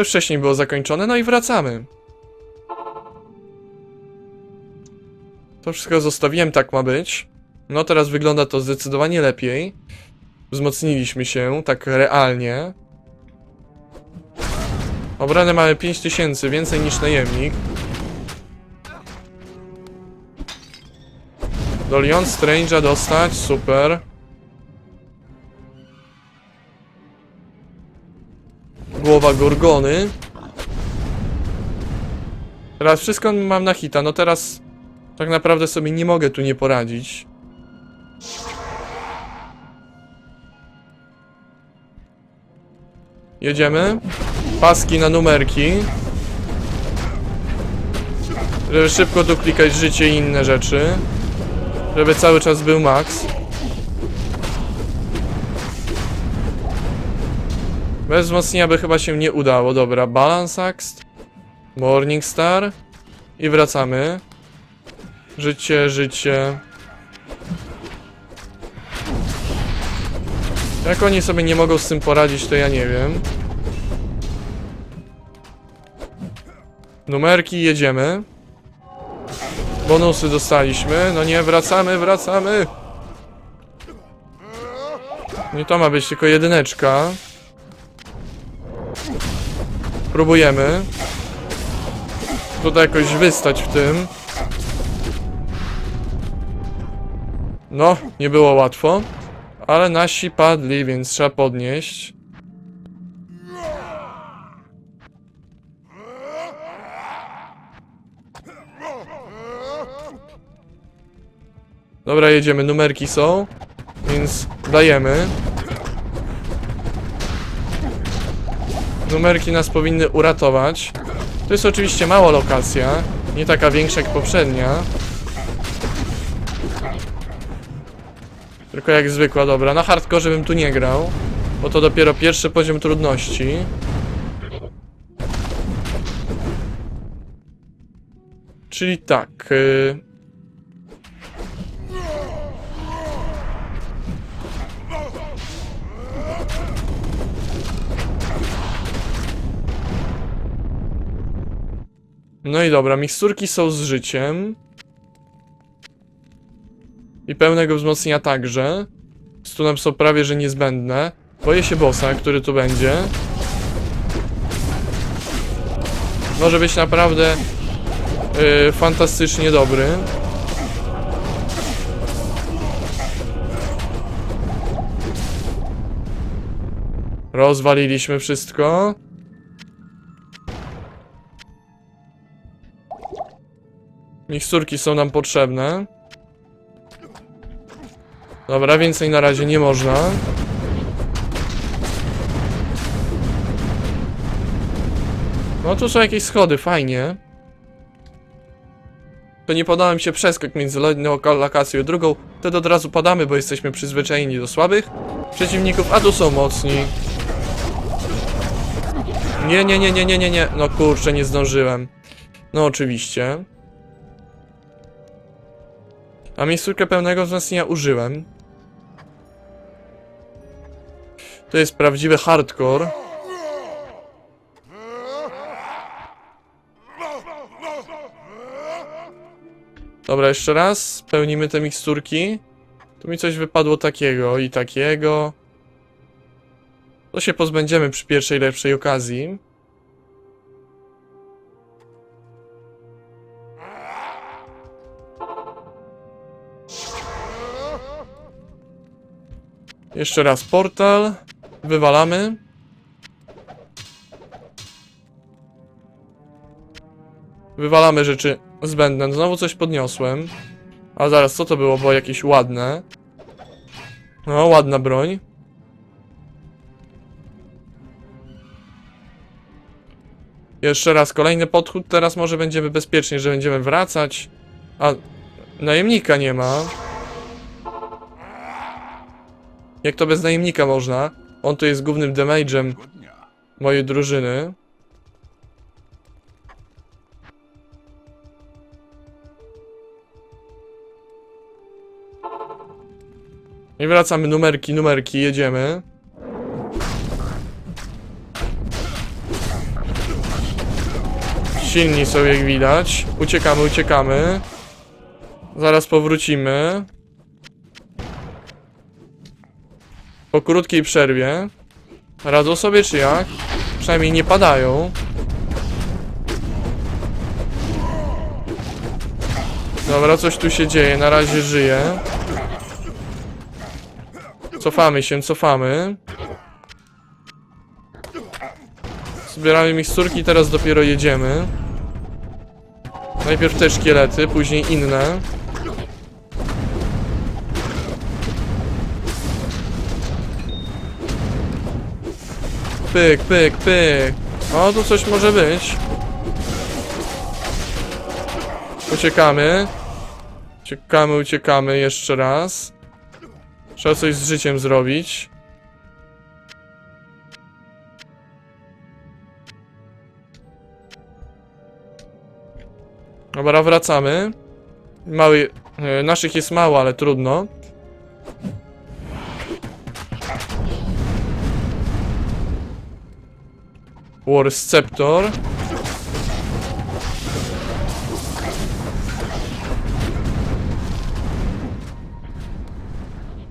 To już wcześniej było zakończone, no i wracamy. To wszystko zostawiłem, tak ma być. No teraz wygląda to zdecydowanie lepiej. Wzmocniliśmy się, tak realnie. Obrane mamy 5000, więcej niż najemnik. Do Leon Strange'a dostać, super. Głowa Gorgony. Teraz wszystko mam na hita, no teraz tak naprawdę sobie nie mogę tu nie poradzić. Jedziemy. Paski na numerki. Żeby szybko tu klikać życie i inne rzeczy. Żeby cały czas był max. Bez wzmocnienia by chyba się nie udało. Dobra, Balance Axe. Morning Star. I wracamy. Życie, życie. Jak oni sobie nie mogą z tym poradzić, to ja nie wiem. Numerki, jedziemy. Bonusy dostaliśmy. No nie, wracamy, wracamy. Nie to ma być tylko jedyneczka. Próbujemy. Tutaj jakoś wystać w tym. No, nie było łatwo. Ale nasi padli, więc trzeba podnieść. Dobra, jedziemy. Numerki są. Więc dajemy. Numerki nas powinny uratować. To jest oczywiście mała lokacja. Nie taka większa jak poprzednia. Tylko jak zwykła, dobra. Na hardkorze bym tu nie grał. Bo to dopiero pierwszy poziom trudności. Czyli tak. y, No i dobra, miksturki są z życiem. I pełnego wzmocnienia także. Stunem są prawie że niezbędne. Boję się bossa, który tu będzie. Może być naprawdę yy, fantastycznie dobry. Rozwaliliśmy wszystko. Miksturki są nam potrzebne. Dobra, więcej na razie nie można. No tu są jakieś schody, fajnie. To nie podałem się przeskok między jedną lokacją i drugą. Wtedy od razu padamy, bo jesteśmy przyzwyczajeni do słabych przeciwników, a tu są mocni. Nie, nie, nie, nie, nie, nie, nie. No kurczę, nie zdążyłem. No oczywiście. A miejscówkę pełnego wzmocnienia użyłem. To jest prawdziwy hardcore. Dobra, jeszcze raz. Spełnimy te miksturki. Tu mi coś wypadło takiego i takiego. To się pozbędziemy przy pierwszej lepszej okazji. Jeszcze raz portal. Wywalamy. Wywalamy rzeczy zbędne. Znowu coś podniosłem. A zaraz, co to było? Było jakieś ładne. No, ładna broń. Jeszcze raz, kolejny podchód. Teraz może będziemy bezpiecznie, że będziemy wracać. A, najemnika nie ma. Jak to bez najemnika można? On tu jest głównym damage'em mojej drużyny. I wracamy, numerki, numerki, jedziemy. Silni są jak widać. Uciekamy, uciekamy. Zaraz powrócimy. Po krótkiej przerwie. Radzą sobie czy jak? Przynajmniej nie padają. Dobra, coś tu się dzieje. Na razie żyje. Cofamy się, cofamy. Zbieramy miksturki, teraz dopiero jedziemy. Najpierw te szkielety, później inne. Pyk, pyk, pyk. O, tu coś może być. Uciekamy. Uciekamy, uciekamy jeszcze raz. Trzeba coś z życiem zrobić. Dobra, wracamy. Mały. E, naszych jest mało, ale trudno. War Sceptor.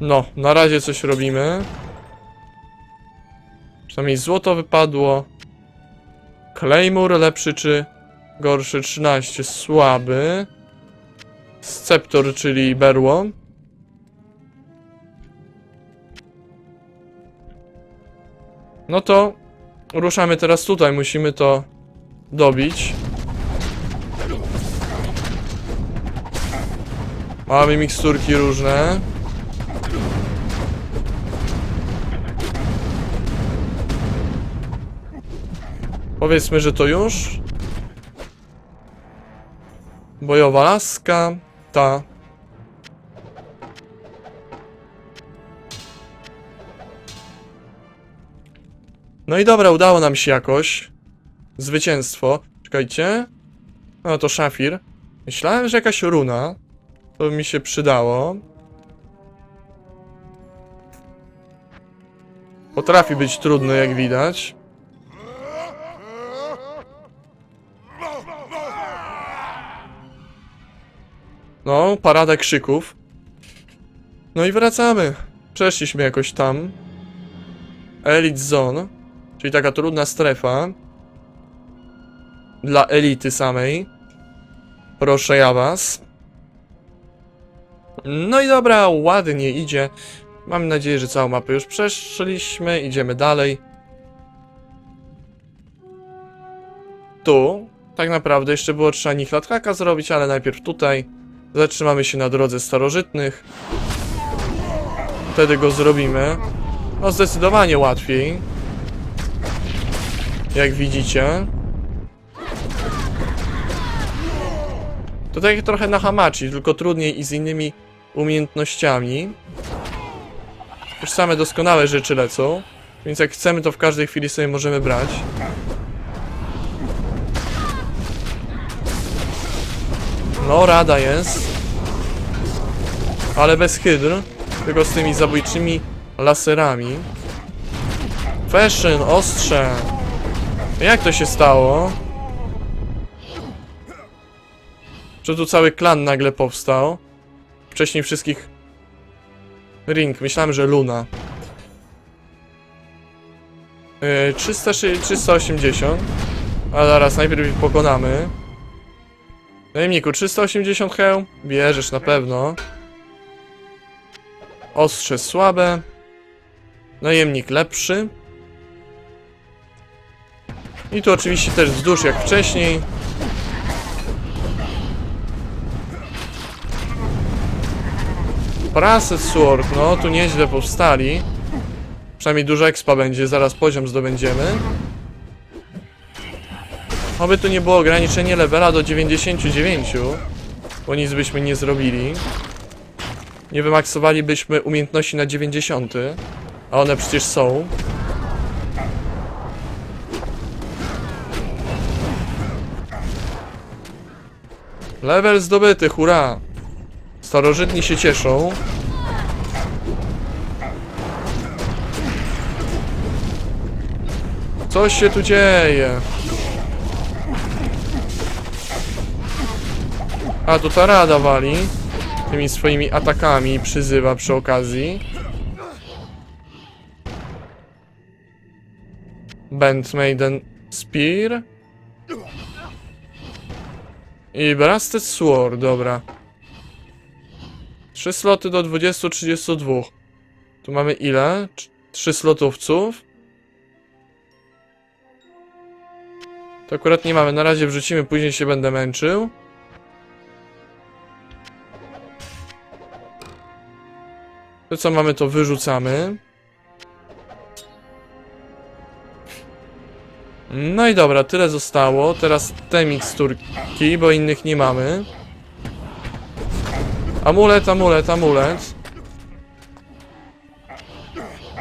No, na razie coś robimy. Przynajmniej złoto wypadło. Claymore lepszy czy gorszy? 13, słaby. Sceptor, czyli berło. No to ruszamy teraz tutaj, musimy to dobić. Mamy miksturki różne. Powiedzmy, że to już. Bojowa laska. Ta. No i dobra, udało nam się jakoś. Zwycięstwo. Czekajcie. No to szafir. Myślałem, że jakaś runa. To by mi się przydało. Potrafi być trudno, jak widać. No, parada krzyków. No i wracamy. Przeszliśmy jakoś tam. Elite Zone, czyli taka trudna strefa. Dla elity samej. Proszę ja was. No i dobra, ładnie idzie. Mam nadzieję, że całą mapę już przeszliśmy. Idziemy dalej. Tu tak naprawdę jeszcze było trzeba Nichlatchaka zrobić, ale najpierw tutaj. Zatrzymamy się na drodze starożytnych. Wtedy go zrobimy. No zdecydowanie łatwiej. Jak widzicie. To tak trochę na Hamachi, tylko trudniej i z innymi umiejętnościami. Już same doskonałe rzeczy lecą. Więc jak chcemy, to w każdej chwili sobie możemy brać. No, rada jest. Ale bez hydr. Tylko z tymi zabójczymi laserami. Fashion, ostrze. Jak to się stało? Że tu cały klan nagle powstał. Wcześniej wszystkich... Ring, myślałem, że Luna. Yy, 300, 380. A zaraz, najpierw ich pokonamy. Najemniku, 380 heł? Bierzesz na pewno. Ostrze słabe. Najemnik lepszy. I tu oczywiście też wzdłuż jak wcześniej. Praset Sword, no tu nieźle powstali. Przynajmniej dużo expa będzie, zaraz poziom zdobędziemy. Oby tu nie było ograniczenie levela do 99, bo nic byśmy nie zrobili. Nie wymaksowalibyśmy umiejętności na 90, a one przecież są. Level zdobyty, hurra! Starożytni się cieszą. Coś się tu dzieje. A, tu ta rada wali. Tymi swoimi atakami przyzywa przy okazji. Band Maiden Spear. I Brasted Sword, dobra. Trzy sloty do 20-32. Tu mamy ile? Cz- Trzy slotowców. To akurat nie mamy. Na razie wrzucimy, później się będę męczył. To co mamy, to wyrzucamy. No i dobra, tyle zostało. Teraz te miksturki, bo innych nie mamy. Amulet, amulet, amulet.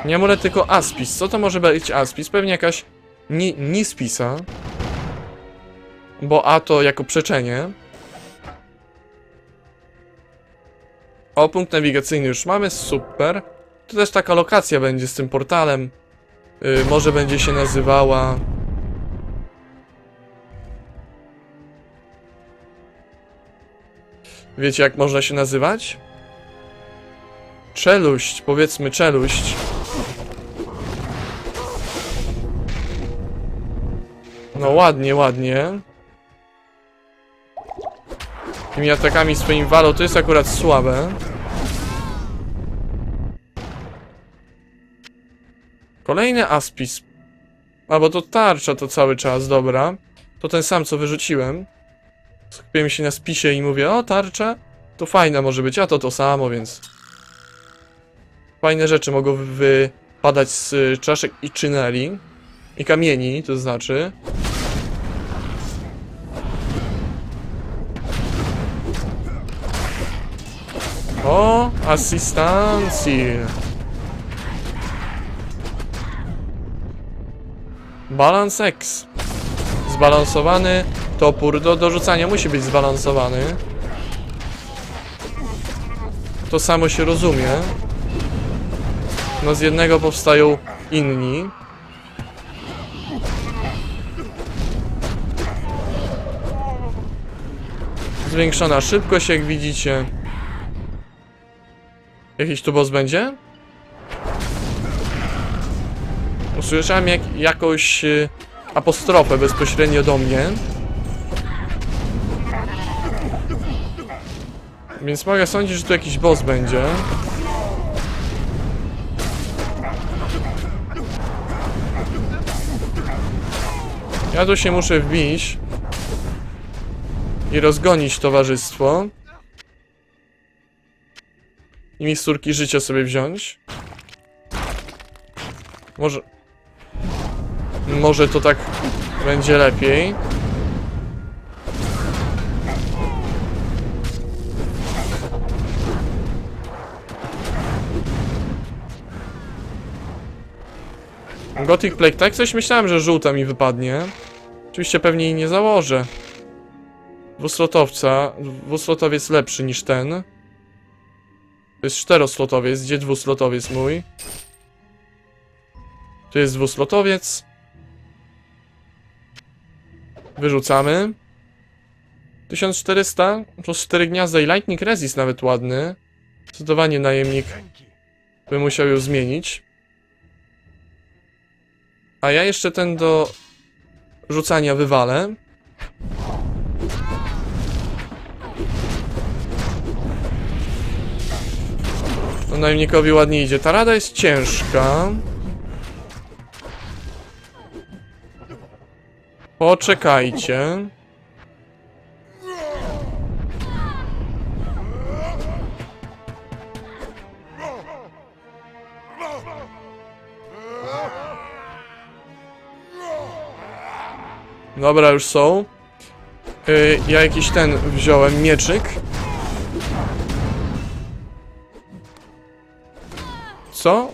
Nie amulet, tylko aspis. Co to może być aspis? Pewnie jakaś ni nispisa. Bo A to jako przeczenie. O, punkt nawigacyjny już mamy, super. To też taka lokacja będzie z tym portalem. Yy, może będzie się nazywała... Wiecie jak można się nazywać? Czeluść, powiedzmy czeluść. No ładnie, ładnie. Tymi atakami swoim walą to jest akurat słabe. Kolejny aspis. A bo to tarcza to cały czas, dobra. To ten sam co wyrzuciłem. Skupiłem się na spisie i mówię, o tarcza, to fajna może być, a to to samo, więc... Fajne rzeczy mogą wy- wypadać z y, czaszek i czyneli. I kamieni, to znaczy. O, asystancji. Balans X. Zbalansowany topór do dorzucania musi być zbalansowany. To samo się rozumie. No z jednego powstają inni. Zwiększona szybkość, jak widzicie. Jakiś tu boss będzie? Usłyszałem jak, jakąś y, apostrofę bezpośrednio do mnie. Więc mogę sądzić, że tu jakiś boss będzie. Ja tu się muszę wbić i rozgonić towarzystwo. I miksturki życia sobie wziąć. Może... Może to tak będzie lepiej. Gothic Plague, tak coś myślałem, że żółta mi wypadnie. Oczywiście pewnie jej nie założę. Dwuslotowca, dwuslotowiec lepszy niż ten. To jest czteroslotowiec, gdzie dwuslotowiec mój? Tu jest dwuslotowiec. Wyrzucamy. 1400 plus 4 gniazda i Lightning Resist nawet ładny. Zdecydowanie najemnik by musiał ją zmienić. A ja jeszcze ten do rzucania wywalę. No najemnikowi ładnie idzie. Ta rada jest ciężka. Poczekajcie. Dobra, już są. Yy, ja jakiś ten wziąłem, mieczyk. Co?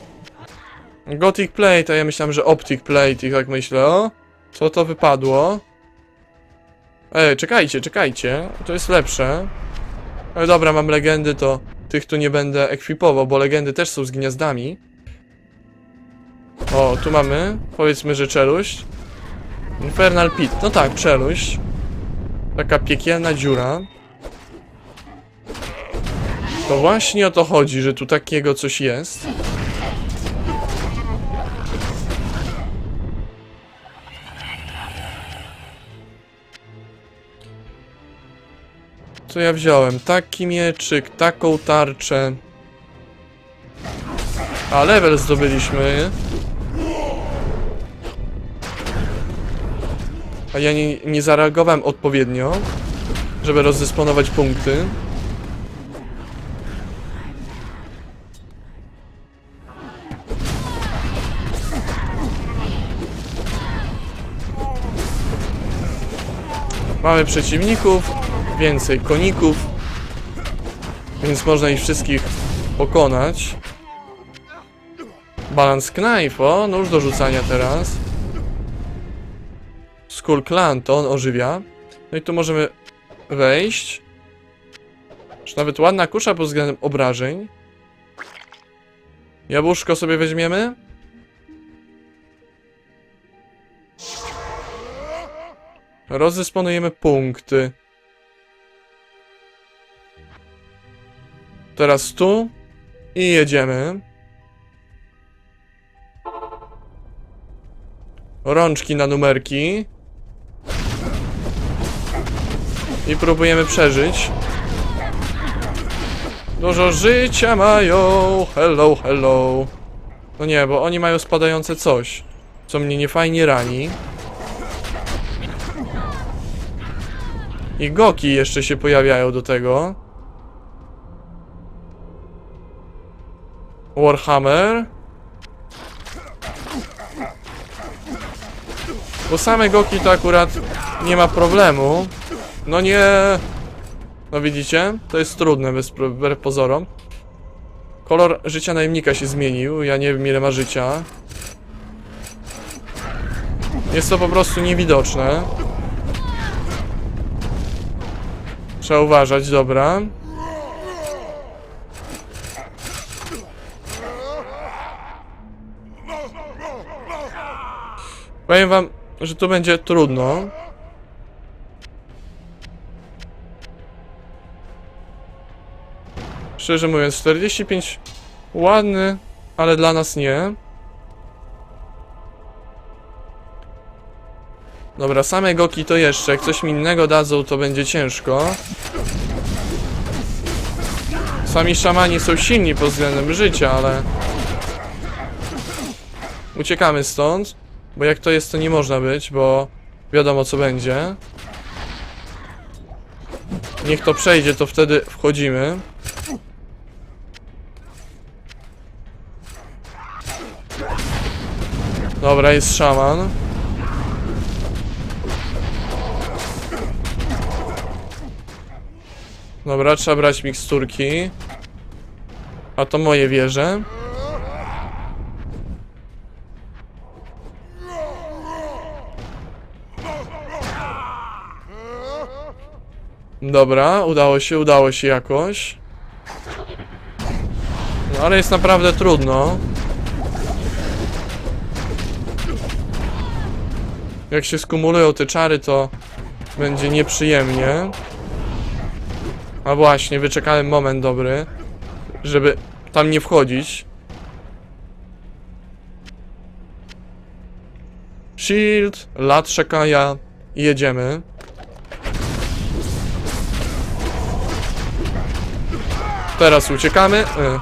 Gothic Plate, a ja myślałem, że Optic Plate i tak myślę, o? Co to wypadło? Ej, czekajcie, czekajcie. To jest lepsze. Ale dobra, mam legendy, to tych tu nie będę ekwipował, bo legendy też są z gniazdami. O, tu mamy, powiedzmy, że czeluść. Infernal Pit, no tak, czeluść. Taka piekielna dziura. To właśnie o to chodzi, że tu takiego coś jest. Co ja wziąłem? Taki mieczyk, taką tarczę. A, level zdobyliśmy. A ja nie, nie zareagowałem odpowiednio, żeby rozdysponować punkty. Mamy przeciwników, więcej koników, więc można ich wszystkich pokonać. Balance Knife, o, nóż do rzucania teraz. Skull Clan, to on ożywia. No i tu możemy wejść. Już nawet ładna kusza pod względem obrażeń. Jabłuszko sobie weźmiemy. Rozdysponujemy punkty. Teraz tu. I jedziemy. Rączki na numerki. I próbujemy przeżyć. Dużo życia mają. Hello, hello. No nie, bo oni mają spadające coś. Co mnie niefajnie rani. I goki jeszcze się pojawiają do tego. Warhammer. Bo same goki to akurat nie ma problemu. No nie. No widzicie? To jest trudne wbrew pozorom. Kolor życia najemnika się zmienił. Ja nie wiem ile ma życia. Jest to po prostu niewidoczne. Trzeba uważać, dobra. Powiem wam, że tu będzie trudno. Szczerze mówiąc, 45 ładny, ale dla nas nie. Dobra, same goki to jeszcze. Jak coś mi innego dadzą, to będzie ciężko. Sami szamani są silni pod względem życia, ale... Uciekamy stąd, bo jak to jest, to nie można być, bo wiadomo co będzie. Niech to przejdzie, to wtedy wchodzimy. Dobra, jest szaman. Dobra, trzeba brać miksturki. A to moje wieże. Dobra, udało się, udało się jakoś. No ale jest naprawdę trudno. Jak się skumulują te czary, to będzie nieprzyjemnie. A właśnie, wyczekałem moment dobry, żeby tam nie wchodzić. Shield, lat Shakaya i jedziemy. Teraz uciekamy. E.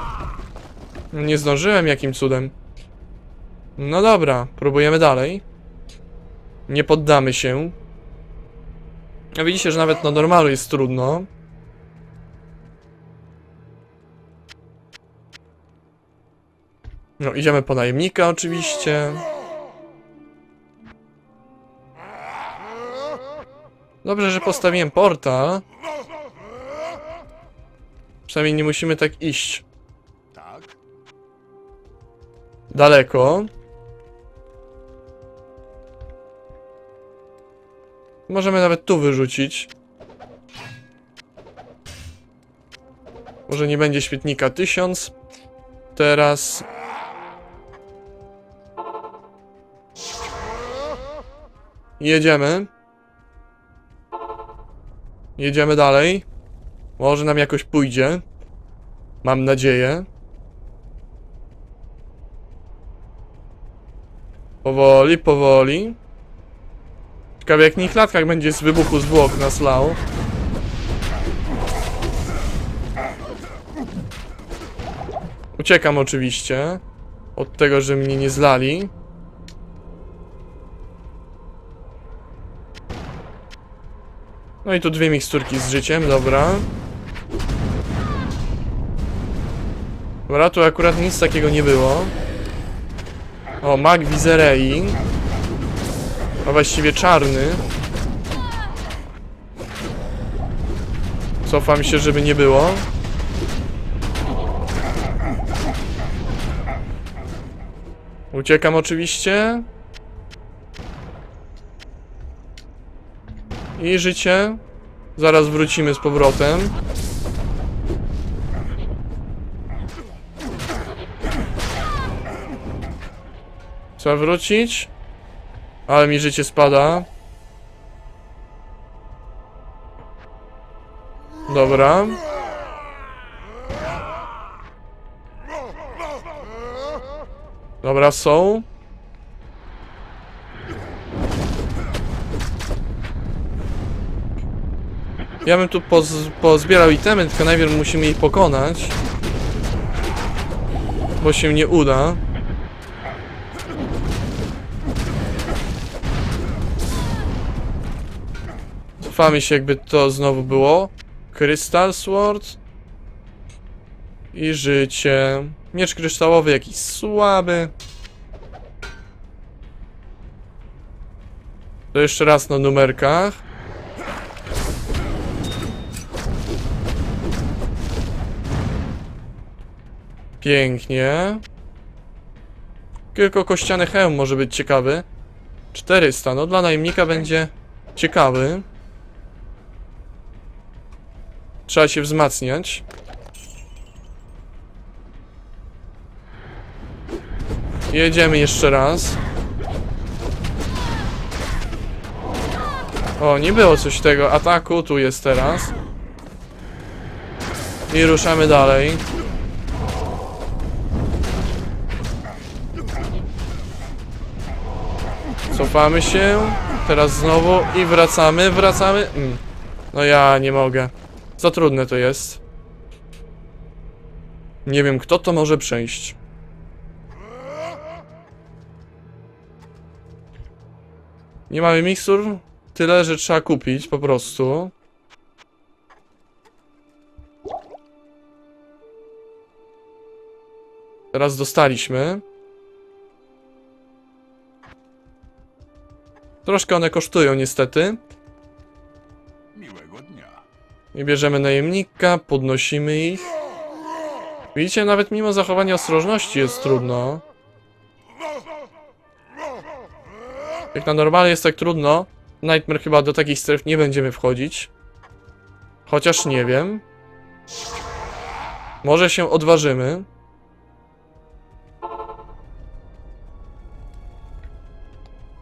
Nie zdążyłem jakim cudem. No dobra, próbujemy dalej. Nie poddamy się. Widzicie, że nawet na normalu jest trudno. No, idziemy po najemnika oczywiście. Dobrze, że postawiłem portal. Przynajmniej nie musimy tak iść Tak? daleko. Możemy nawet tu wyrzucić. Może nie będzie świetnika 1000. Teraz. Jedziemy. Jedziemy dalej. Może nam jakoś pójdzie. Mam nadzieję. Powoli, powoli. Ciekawe jak ich klatkach będzie z wybuchu zwłok nas lał. Uciekam oczywiście. Od tego, że mnie nie zlali. No i tu dwie miksturki z życiem, dobra. Dobra, tu akurat nic takiego nie było. O, mag Wizerei. A właściwie czarny. Cofam się, żeby nie było. Uciekam oczywiście. I życie. Zaraz wrócimy z powrotem. Trzeba wrócić. Ale mi życie spada. Dobra. Dobra, są. Ja bym tu poz pozbierał itemy, tylko najpierw musimy ich pokonać. Bo się nie uda. Cofamy się, jakby to znowu było. Crystal Sword. I życie. Miecz kryształowy jakiś słaby. To jeszcze raz na numerkach. Pięknie. Tylko kościany hełm może być ciekawy. 400, no dla najemnika będzie ciekawy. Trzeba się wzmacniać. Jedziemy jeszcze raz. O, nie było coś tego ataku, tu jest teraz. I ruszamy dalej. Cofamy się. Teraz znowu i wracamy, wracamy. Mm. No ja nie mogę. Za trudne to jest. Nie wiem, kto to może przejść. Nie mamy mikstur. Tyle, że trzeba kupić po prostu. Teraz dostaliśmy. Troszkę one kosztują niestety. I bierzemy najemnika, podnosimy ich. Widzicie, nawet mimo zachowania ostrożności jest trudno. Jak na normalnie jest tak trudno, Nightmare chyba do takich stref nie będziemy wchodzić. Chociaż nie wiem. Może się odważymy.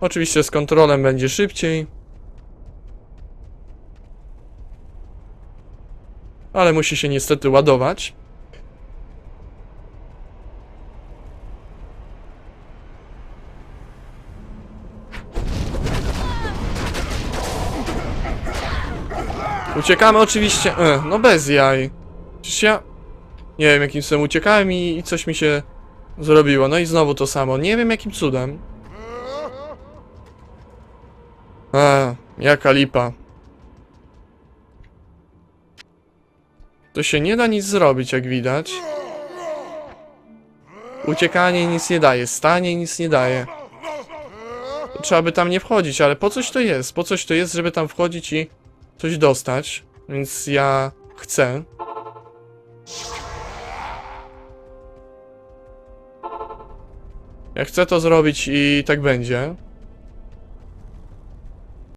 Oczywiście z kontrolem będzie szybciej. Ale musi się niestety ładować. Uciekamy oczywiście. E, no bez jaj. Przecież ja. Nie wiem jakim cudem uciekałem i, i coś mi się zrobiło. No i znowu to samo. Nie wiem jakim cudem. A, jaka lipa. To się nie da nic zrobić, jak widać. Uciekanie nic nie daje, stanie nic nie daje. Trzeba by tam nie wchodzić, ale po coś to jest? Po coś to jest, żeby tam wchodzić i coś dostać? Więc ja chcę. Ja chcę to zrobić i tak będzie.